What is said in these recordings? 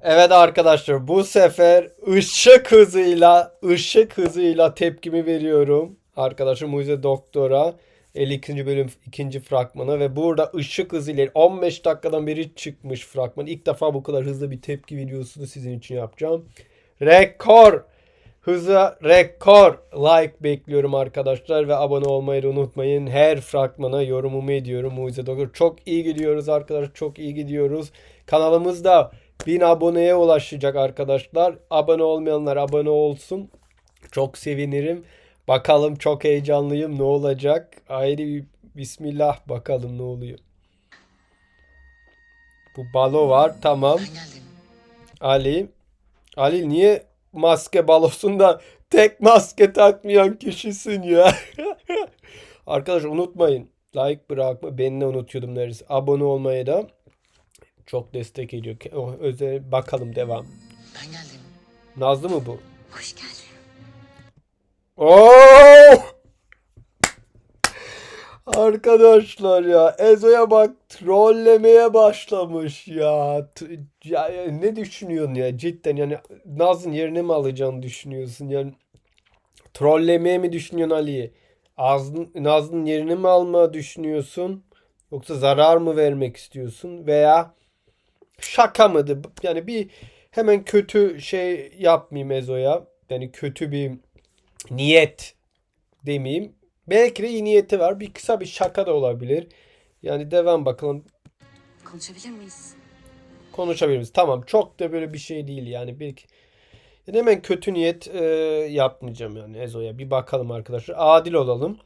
Evet arkadaşlar bu sefer ışık hızıyla ışık hızıyla tepkimi veriyorum. Arkadaşım Mucize Doktor'a 52. bölüm 2. fragmana ve burada ışık hızıyla 15 dakikadan beri çıkmış fragman. İlk defa bu kadar hızlı bir tepki videosunu sizin için yapacağım. Rekor! Hıza rekor like bekliyorum arkadaşlar ve abone olmayı da unutmayın. Her fragmana yorumumu ediyorum Mucize Doktor. Çok iyi gidiyoruz arkadaşlar. Çok iyi gidiyoruz. Kanalımızda 1000 aboneye ulaşacak arkadaşlar. Abone olmayanlar abone olsun. Çok sevinirim. Bakalım çok heyecanlıyım. Ne olacak? Haydi bir bismillah bakalım ne oluyor. Bu balo var. Tamam. Ali. Ali niye maske balosunda tek maske takmayan kişisin ya? Arkadaşlar unutmayın. Like bırakma. Ben de unutuyordum neredeyse. Abone olmayı da çok destek ediyor. O özel bakalım devam. Ben geldim. Nazlı mı bu? Hoş geldin. Oo! Arkadaşlar ya Ezo'ya bak trollemeye başlamış ya. Ya. ya Ne düşünüyorsun ya cidden yani Naz'ın yerine mi alacağını düşünüyorsun yani trollemeye mi düşünüyorsun Ali'yi? Azın, Naz'ın yerini mi alma düşünüyorsun? Yoksa zarar mı vermek istiyorsun? Veya şaka mıydı? Yani bir hemen kötü şey yapmayayım Ezo'ya. Yani kötü bir niyet demeyeyim. Belki de iyi niyeti var. Bir kısa bir şaka da olabilir. Yani devam bakalım. Konuşabilir miyiz? Konuşabiliriz. Tamam. Çok da böyle bir şey değil yani. Bir yani hemen kötü niyet e, yapmayacağım yani Ezo'ya. Bir bakalım arkadaşlar. Adil olalım.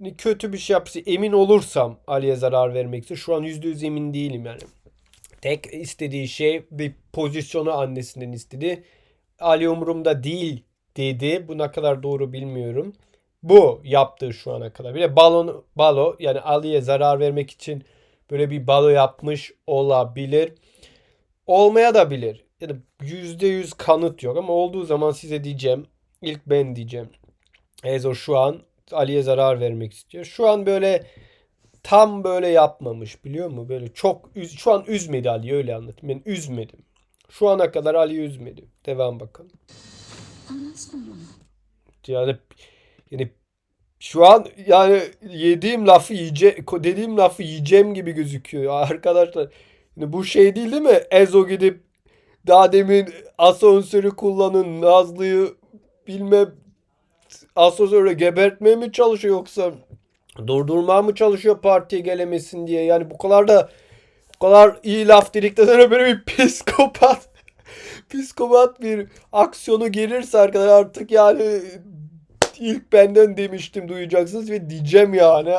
Yani kötü bir şey yapsa emin olursam Ali'ye zarar vermek için şu an %100 emin değilim yani. Tek istediği şey bir pozisyonu annesinden istedi. Ali umurumda değil dedi. Bu ne kadar doğru bilmiyorum. Bu yaptığı şu ana kadar. Bir de balon balo yani Ali'ye zarar vermek için böyle bir balo yapmış olabilir. Olmaya da bilir. Yani %100 kanıt yok ama olduğu zaman size diyeceğim. İlk ben diyeceğim. Ezo şu an Ali'ye zarar vermek istiyor. Şu an böyle tam böyle yapmamış biliyor musun? Böyle çok üz şu an üzmedi Ali'yi öyle anlatayım. Ben üzmedim. Şu ana kadar Ali'yi üzmedim. Devam bakalım. Yani yani şu an yani yediğim lafı yiyece dediğim lafı yiyeceğim gibi gözüküyor arkadaşlar. Yani bu şey değil değil mi? Ezo gidip daha demin asansörü kullanın Nazlı'yı bilmem asansöre gebertmeye mi çalışıyor yoksa durdurmaya mı çalışıyor partiye gelemesin diye. Yani bu kadar da bu kadar iyi laf dedikten böyle bir psikopat psikopat bir aksiyonu gelirse arkadaşlar artık yani ilk benden demiştim duyacaksınız ve diyeceğim yani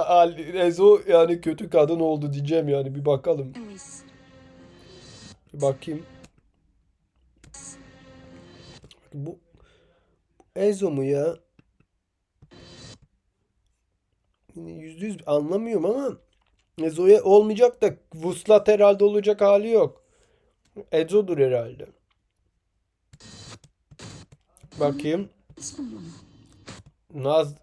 Ezo yani kötü kadın oldu diyeceğim yani bir bakalım. Bir bakayım. Bu Ezo mu ya? Yüzde yüz anlamıyorum ama Ezo'ya olmayacak da Vuslat herhalde olacak hali yok. Ezo'dur herhalde. Bakayım. Naz.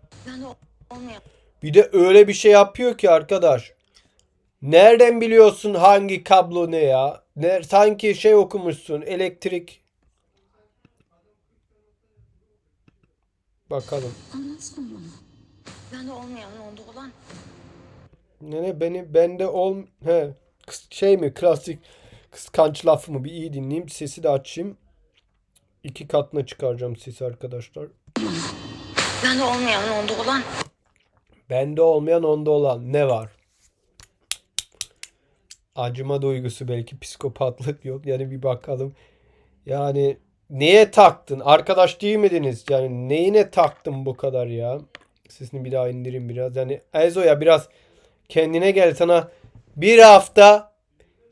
Bir de öyle bir şey yapıyor ki arkadaş. Nereden biliyorsun hangi kablo ne ya? Ne, sanki şey okumuşsun elektrik. Bakalım. Anlatsana bana. Ben de olmayan onda olan. Ne ne beni bende ol he şey mi klasik kıskanç laf mı bir iyi dinleyeyim sesi de açayım. İki katına çıkaracağım sesi arkadaşlar. Ben de olmayan onda olan. Bende olmayan onda olan ne var? Acıma duygusu belki psikopatlık yok. Yani bir bakalım. Yani neye taktın? Arkadaş değil miydiniz? Yani neyine taktın bu kadar ya? Sesini bir daha indirin biraz. Yani Ezo'ya biraz kendine gel sana bir hafta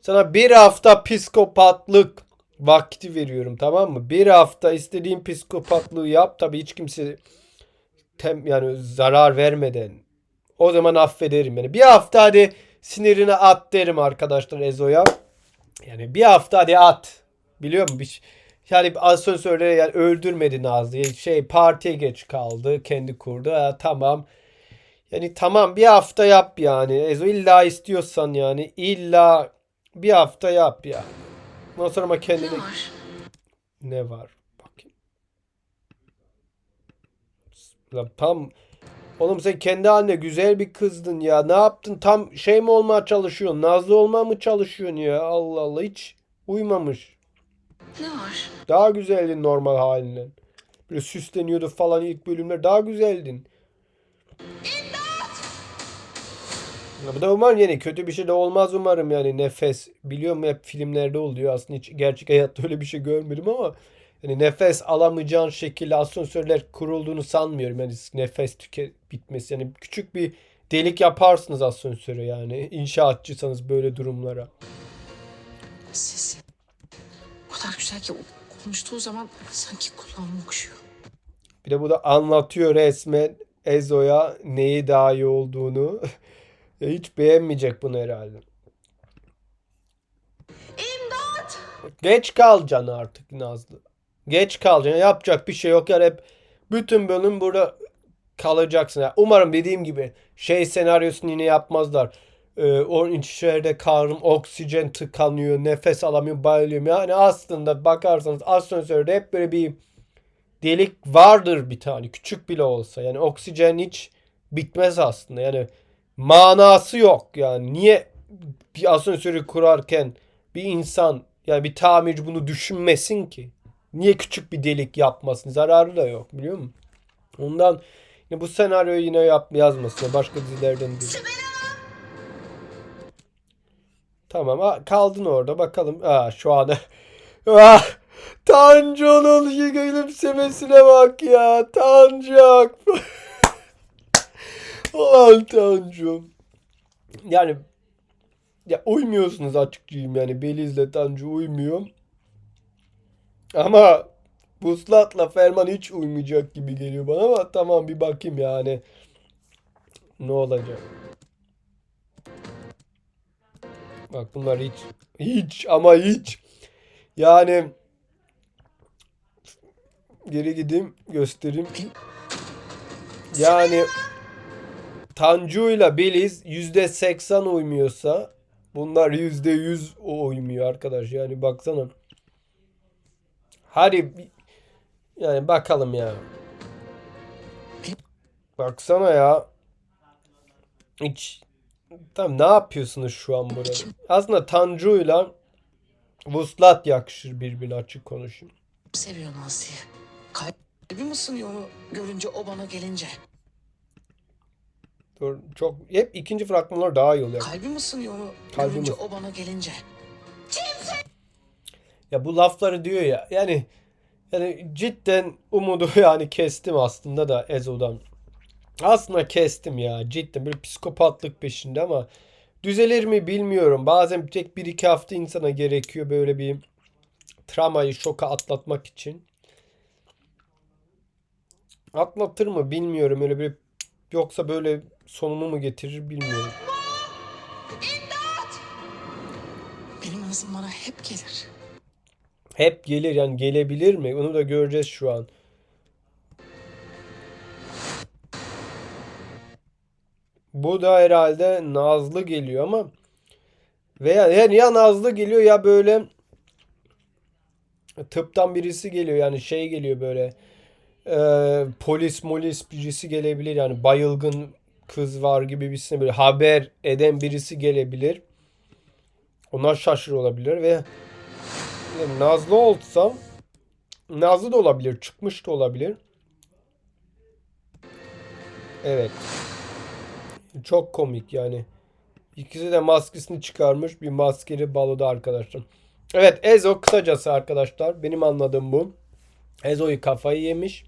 sana bir hafta psikopatlık vakti veriyorum tamam mı? Bir hafta istediğin psikopatlığı yap. Tabii hiç kimse tem, yani zarar vermeden o zaman affederim yani. Bir hafta hadi sinirini at derim arkadaşlar Ezo'ya. Yani bir hafta hadi at. Biliyor musun? Bir, yani asansörde yani öldürmedi Nazlı'yı. Şey partiye geç kaldı. Kendi kurdu. Ha, tamam. Yani tamam bir hafta yap yani. Ezo illa istiyorsan yani illa bir hafta yap yani. Ondan sonra ama Ne kendine var? ne var? Bakayım. Lan tam Oğlum sen kendi haline güzel bir kızdın ya. Ne yaptın? Tam şey mi olmaya çalışıyorsun? Nazlı olmaya mı çalışıyorsun ya? Allah Allah hiç uymamış. Ne var? Daha güzeldin normal halinden. Böyle süsleniyordu falan ilk bölümler. Daha güzeldin. Ya bu da umarım yani kötü bir şey de olmaz umarım yani nefes. Biliyorum hep filmlerde oluyor aslında hiç gerçek hayatta öyle bir şey görmedim ama yani nefes alamayacağın şekilde asansörler kurulduğunu sanmıyorum. Yani nefes tüke bitmesi yani küçük bir delik yaparsınız asansöre yani inşaatçıysanız böyle durumlara. Sesi. O kadar güzel ki o konuştuğu zaman sanki kulağım okşuyor. Bir de bu da anlatıyor resmen Ezo'ya neyi daha iyi olduğunu. Ya Hiç beğenmeyecek bunu herhalde. İmdat! Geç kalacaksın artık Nazlı. Geç kalacaksın. Yapacak bir şey yok. Yani hep bütün bölüm burada kalacaksın. Yani umarım dediğim gibi şey senaryosunu yine yapmazlar. Ee, o içeride karnım oksijen tıkanıyor. Nefes alamıyorum. Bayılıyorum. Yani aslında bakarsanız asansörde hep böyle bir delik vardır bir tane küçük bile olsa. Yani oksijen hiç bitmez aslında. Yani manası yok. Yani niye bir asansörü kurarken bir insan yani bir tamirci bunu düşünmesin ki? Niye küçük bir delik yapmasın? Zararı da yok biliyor musun? Ondan bu senaryoyu yine yap yazmasın. Başka dizilerden değil. Tamam ha, kaldın orada bakalım. Aa, şu anda ah, Tanju'nun gülümsemesine bak ya. Tancu. Ulan Tanju. Yani ya uymuyorsunuz açıkçayım yani Beliz'le Tanju uymuyor. Ama Vuslat'la Ferman hiç uymayacak gibi geliyor bana ama tamam bir bakayım yani. Ne olacak? Bak bunlar hiç hiç ama hiç yani geri gideyim göstereyim. Yani Tanju'yla Beliz %80 uymuyorsa bunlar %100 uymuyor arkadaş. Yani baksana. Hadi yani bakalım ya. Baksana ya. Hiç Tamam ne yapıyorsunuz şu an burada? Aslında Tanju'yla Vuslat yakışır birbirine açık konuşayım. Seviyor Nazlı'yı. Kalbim ısınıyor onu görünce o bana gelince. Dur, çok hep ikinci fragmanlar daha iyi oluyor. Kalbim ısınıyor onu Kalbim görünce o bana gelince. Ya bu lafları diyor ya. Yani yani cidden umudu yani kestim aslında da Ezo'dan. Aslında kestim ya. Cidden böyle psikopatlık peşinde ama düzelir mi bilmiyorum. Bazen tek bir iki hafta insana gerekiyor böyle bir travmayı, şoka atlatmak için. Atlatır mı bilmiyorum. Öyle bir yoksa böyle sonunu mu getirir bilmiyorum. Benim ağzım bana hep gelir. Hep gelir yani gelebilir mi? Onu da göreceğiz şu an. Bu da herhalde Nazlı geliyor ama veya yani ya Nazlı geliyor ya böyle tıptan birisi geliyor yani şey geliyor böyle e, polis molis birisi gelebilir yani bayılgın kız var gibi birisine böyle haber eden birisi gelebilir. Onlar şaşır olabilir ve yani Nazlı olsam Nazlı da olabilir. Çıkmış da olabilir. Evet. Çok komik yani. İkisi de maskesini çıkarmış. Bir maskeli baloda arkadaşlar. Evet Ezo kısacası arkadaşlar. Benim anladığım bu. Ezo'yu kafayı yemiş.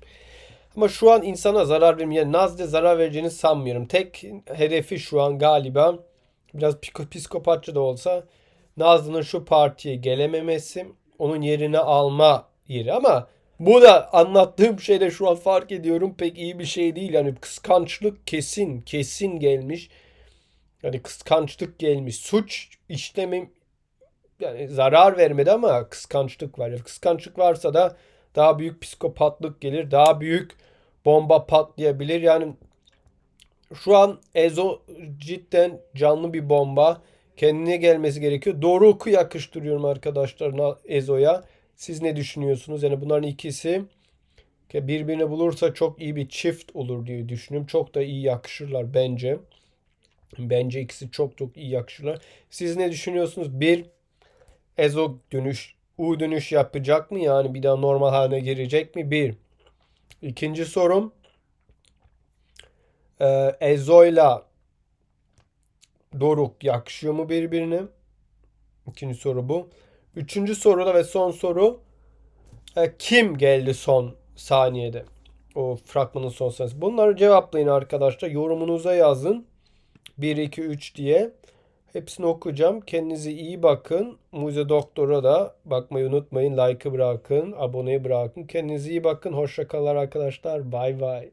Ama şu an insana zarar vermiyor. Yani Nazlı'ya zarar vereceğini sanmıyorum. Tek hedefi şu an galiba biraz psiko- psikopatça da olsa Nazlı'nın şu partiye gelememesi, onun yerine alma yeri ama bu da anlattığım şeyde şu an fark ediyorum pek iyi bir şey değil. Yani kıskançlık kesin, kesin gelmiş. Yani kıskançlık gelmiş. Suç işlemi yani zarar vermedi ama kıskançlık var. Yani kıskançlık varsa da daha büyük psikopatlık gelir. Daha büyük bomba patlayabilir. Yani şu an Ezo cidden canlı bir bomba. Kendine gelmesi gerekiyor. Doruk'u yakıştırıyorum arkadaşlar Na- Ezo'ya. Siz ne düşünüyorsunuz? Yani bunların ikisi birbirini bulursa çok iyi bir çift olur diye düşünüyorum. Çok da iyi yakışırlar bence. Bence ikisi çok çok iyi yakışırlar. Siz ne düşünüyorsunuz? Bir Ezo dönüş, U dönüş yapacak mı? Yani bir daha normal haline gelecek mi? Bir. İkinci sorum. Ee, Ezo'yla Doruk yakışıyor mu birbirine? İkinci soru bu. Üçüncü soru da ve son soru. e, kim geldi son saniyede? O fragmanın son saniyesi. Bunları cevaplayın arkadaşlar. Yorumunuza yazın. 1, 2, 3 diye. Hepsini okuyacağım. Kendinize iyi bakın. Muze Doktor'a da bakmayı unutmayın. Like'ı bırakın. Aboneyi bırakın. Kendinize iyi bakın. Hoşça kalın arkadaşlar. Bay bay.